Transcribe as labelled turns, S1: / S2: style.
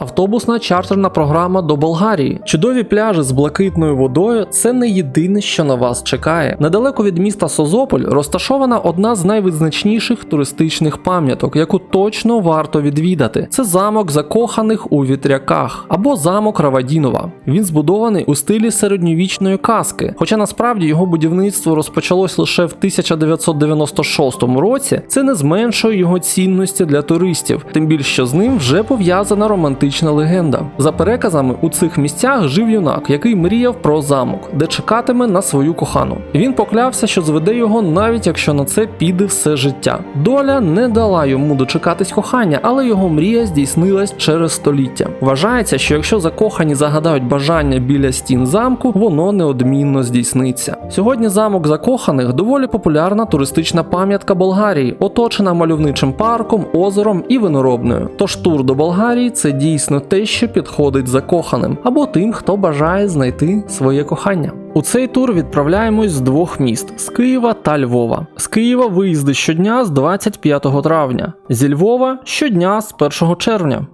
S1: Автобусна чартерна програма до Болгарії. Чудові пляжі з блакитною водою це не єдине, що на вас чекає. Недалеко від міста Созополь розташована одна з найвизначніших туристичних пам'яток, яку точно варто відвідати. Це замок закоханих у вітряках або замок Равадінова. Він збудований у стилі середньовічної казки. Хоча насправді його будівництво розпочалось лише в 1996 році, це не зменшує його цінності для туристів, тим більше що з ним вже пов'язана романтична легенда. За переказами, у цих місцях жив юнак, який мріяв про замок, де чекатиме на свою кохану. Він поклявся, що зведе його, навіть якщо на це піде все життя. Доля не дала йому дочекатись кохання, але його мрія здійснилась через століття. Вважається, що якщо закохані загадають бажання біля стін замку, воно неодмінно здійсниться. Сьогодні замок закоханих доволі популярна туристична пам'ятка Болгарії, оточена мальовничим парком, озером і виноробною. Тож тур до Болгарії це дійсно те, що підходить закоханим, або тим, хто бажає знайти своє кохання. У цей тур відправляємось з двох міст з Києва та Львова. З Києва виїзди щодня з 25 травня, зі Львова щодня з 1 червня.